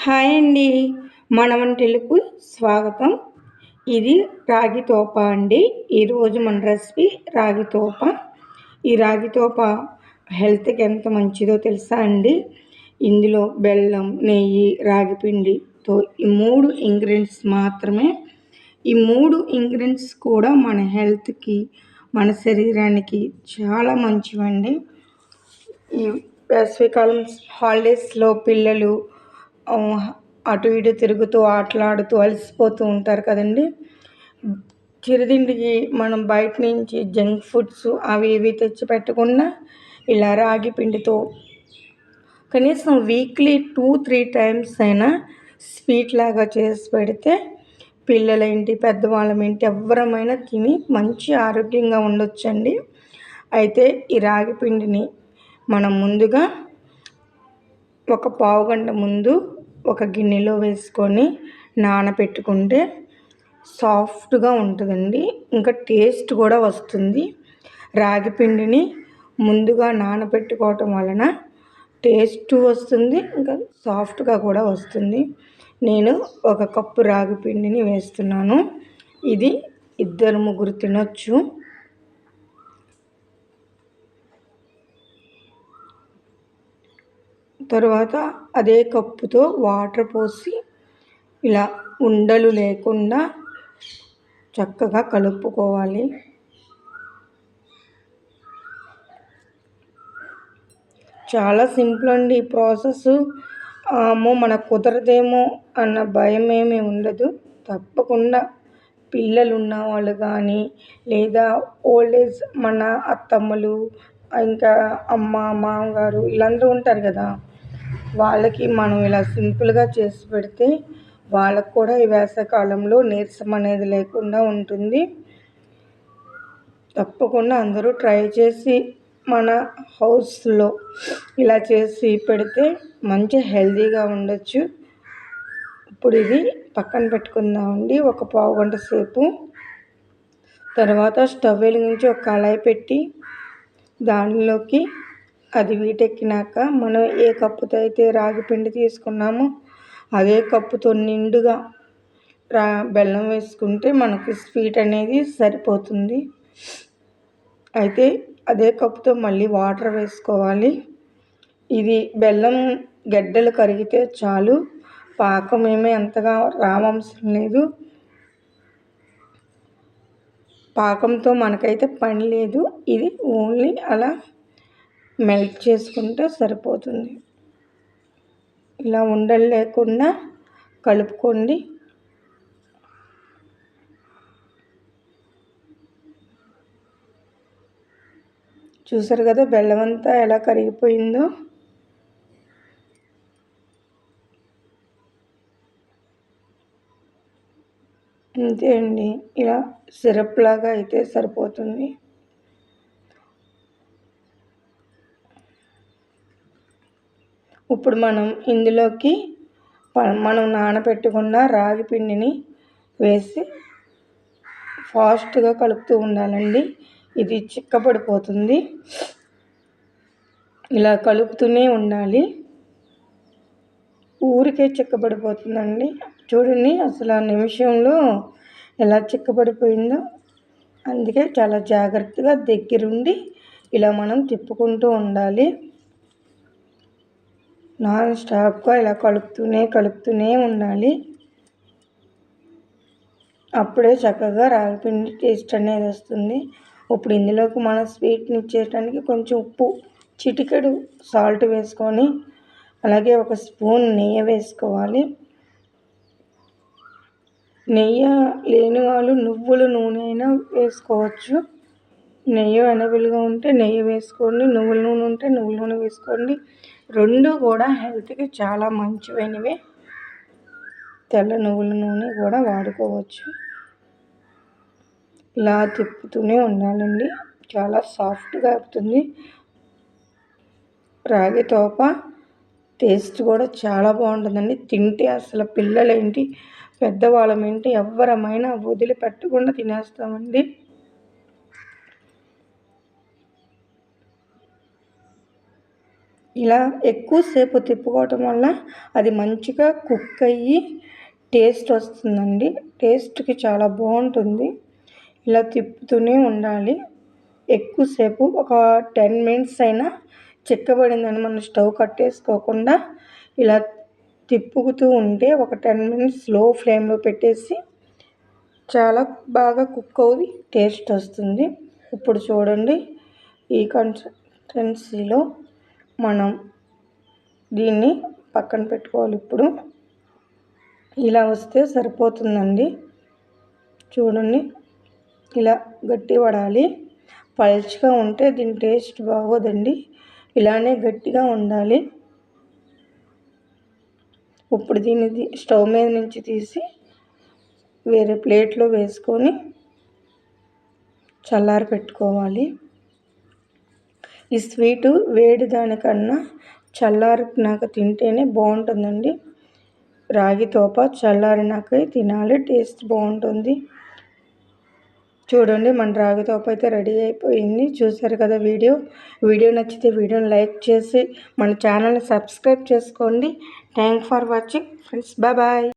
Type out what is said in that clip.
Hi అండి. మన వంటలకు స్వాగతం. ఇది రాగి తోప అండి. ఈరోజు మన రెసిపీ రాగి తోప. ఈ రాగి తోప హెల్త్కి ఎంత మంచిదో తెలుసా అండి? ఇందులో బెల్లం నెయ్యి రాగి పిండితో ఈ మూడు ఇంగ్రీడియంట్స్ మాత్రమే. ఈ మూడు ఇంగ్రీడియంట్స్ కూడా మన హెల్త్కి మన శరీరానికి చాలా మంచివండి. ఈ వేసవికాలం హాలిడేస్లో పిల్లలు అటు ఇటు తిరుగుతూ ఆటలాడుతూ అలసిపోతూ ఉంటారు కదండి. చిరుతిండికి మనం బయట నుంచి జంక్ ఫుడ్స్ అవి ఇవి తెచ్చి పెట్టకుండా ఇలా రాగి పిండితో కనీసం వీక్లీ టూ త్రీ టైమ్స్ అయినా స్వీట్ లాగా చేసి పెడితే పిల్లల ఇంటి పెద్దవాళ్ళ ఇంటి ఎవరమైనా తిని మంచి ఆరోగ్యంగా ఉండొచ్చండి. అయితే ఈ రాగి పిండిని మనం ముందుగా ఒక పావు గంట ముందు ఒక గిన్నెలో వేసుకొని నానబెట్టుకుంటే సాఫ్ట్గా ఉంటుందండి. ఇంకా టేస్ట్ కూడా వస్తుంది. రాగి పిండిని ముందుగా నానబెట్టుకోవటం వలన టేస్ట్ వస్తుంది ఇంకా సాఫ్ట్గా కూడా వస్తుంది. నేను ఒక కప్పు రాగి పిండిని వేస్తున్నాను. ఇది ఇద్దరు ముగ్గురు తినొచ్చు. తర్వాత అదే కప్పుతో వాటర్ పోసి ఇలా ఉండలు లేకుండా చక్కగా కలుపుకోవాలి. చాలా సింపుల్ అండి ఈ ప్రాసెస్. అమ్మో మనకు కుదరదేమో అన్న భయం ఏమీ ఉండదు. తప్పకుండా పిల్లలు ఉన్న వాళ్ళు కానీ లేదా ఓల్డ్ ఏజ్ మన అత్తమ్మలు ఇంకా అమ్మ మామగారు వీళ్ళందరూ ఉంటారు కదా. వాళ్ళకి మనం ఇలా సింపుల్గా చేసి పెడితే వాళ్ళకు కూడా ఈ వేసవికాలంలో నీరసం అనేది లేకుండా ఉంటుంది. తప్పకుండా అందరూ ట్రై చేసి మన హౌస్లో ఇలా చేసి పెడితే మంచి హెల్దీగా ఉండొచ్చు. ఇప్పుడు ఇది పక్కన పెట్టుకుందామండి. ఒక పావు గంట సేపు. తర్వాత స్టవ్ వెలిగించి ఒక కళాయి పెట్టి దానిలోకి అది వీటెక్కినాక మనం ఏ కప్పుతో అయితే రాగి పిండి తీసుకున్నామో అదే కప్పుతో నిండుగా రా బెల్లం వేసుకుంటే మనకి స్వీట్ అనేది సరిపోతుంది. అయితే అదే కప్పుతో మళ్ళీ వాటర్ వేసుకోవాలి. ఇది బెల్లం గడ్డలు కరిగితే చాలు. పాకం ఏమీ అంతగా రావంశం లేదు. పాకంతో మనకైతే పని లేదు. ఇది ఓన్లీ అలా మెల్ట్ చేసుకుంటే సరిపోతుంది. ఇలా ఉండలు లేకుండా కలుపుకోండి. చూసారు కదా బెల్లం అంతా ఎలా కరిగిపోయిందో? అంతే అండి. ఇలా సిరప్ లాగా అయితే సరిపోతుంది. ఇప్పుడు మనం ఇందులోకి మనం నానబెట్టుకున్న రాగి పిండిని వేసి ఫాస్ట్గా కలుపుతూ ఉండాలండి. ఇది చిక్కపడిపోతుంది ఇలా కలుపుతూనే ఉండాలి. ఊరికే చిక్కబడిపోతుందండి. చూడండి అసలు ఆ నిమిషంలో ఎలా చిక్కబడిపోయిందో. అందుకే చాలా జాగ్రత్తగా దగ్గరుండి ఇలా మనం తిప్పుకుంటూ ఉండాలి. నాన్ స్టాప్గా ఇలా కలుపుతూనే కలుపుతూనే ఉండాలి. అప్పుడే చక్కగా రాగిపిండి టేస్ట్ అనేది వస్తుంది. ఇప్పుడు ఇందులోకి మన స్వీట్ని ఇచ్చేయడానికి కొంచెం ఉప్పు చిటికెడు సాల్ట్ వేసుకొని అలాగే ఒక స్పూన్ నెయ్యి వేసుకోవాలి. నెయ్యి లేని వాళ్ళు నువ్వుల నూనె అయినా వేసుకోవచ్చు. నెయ్యి అవైలబుల్గా ఉంటే నెయ్యి వేసుకోండి నువ్వుల నూనె ఉంటే నువ్వుల నూనె వేసుకోండి. రెండు కూడా హెల్త్కి చాలా మంచివైనవి. తెల్ల నువ్వుల నూనె కూడా వాడుకోవచ్చు. ఇలా తిప్పుతూనే ఉండాలండి. చాలా సాఫ్ట్గా అవుతుంది. రాగి తోప టేస్ట్ కూడా చాలా బాగుంటుందండి. తింటే అసలు పిల్లలేంటి పెద్దవాళ్ళమేంటి ఎవరమైనా వదిలిపెట్టకుండా తినేస్తామండి. ఇలా ఎక్కువసేపు తిప్పుకోవటం వల్ల అది మంచిగా కుక్ అయ్యి టేస్ట్ వస్తుందండి. టేస్ట్కి చాలా బాగుంటుంది. ఇలా తిప్పుతూనే ఉండాలి. ఎక్కువసేపు ఒక టెన్ మినిట్స్ అయినా చిక్కబడిందని మనం స్టవ్ కట్టేసుకోకుండా ఇలా తిప్పుతూ ఉంటే ఒక టెన్ మినిట్స్లో ఫ్లేమ్లో పెట్టేసి చాలా బాగా కుక్ అవుది టేస్ట్ వస్తుంది. ఇప్పుడు చూడండి ఈ కన్సిస్టెన్సీలో మనం దీన్ని పక్కన పెట్టుకోవాలి. ఇప్పుడు ఇలా వస్తే సరిపోతుందండి. చూడండి ఇలా గట్టి పడాలి. పల్చగా ఉంటే దీని టేస్ట్ బాగోదండి. ఇలానే గట్టిగా ఉండాలి. ఇప్పుడు దీన్ని స్టవ్ మీద నుంచి తీసి వేరే ప్లేట్లో వేసుకొని చల్లారి పెట్టుకోవాలి ఈ స్వీటు వేడి దానికన్నా చల్లారినాక తింటేనే బాగుంటుందండి. రాగి తోప చల్లారినాక తినాలి టేస్ట్ బాగుంటుంది. చూడండి మన రాగి తోప అయితే రెడీ అయిపోయింది. చూసారు కదా వీడియో? వీడియో నచ్చితే వీడియోని లైక్ చేసి మన ఛానల్ని సబ్స్క్రైబ్ చేసుకోండి. Thank for watching. Friends bye bye.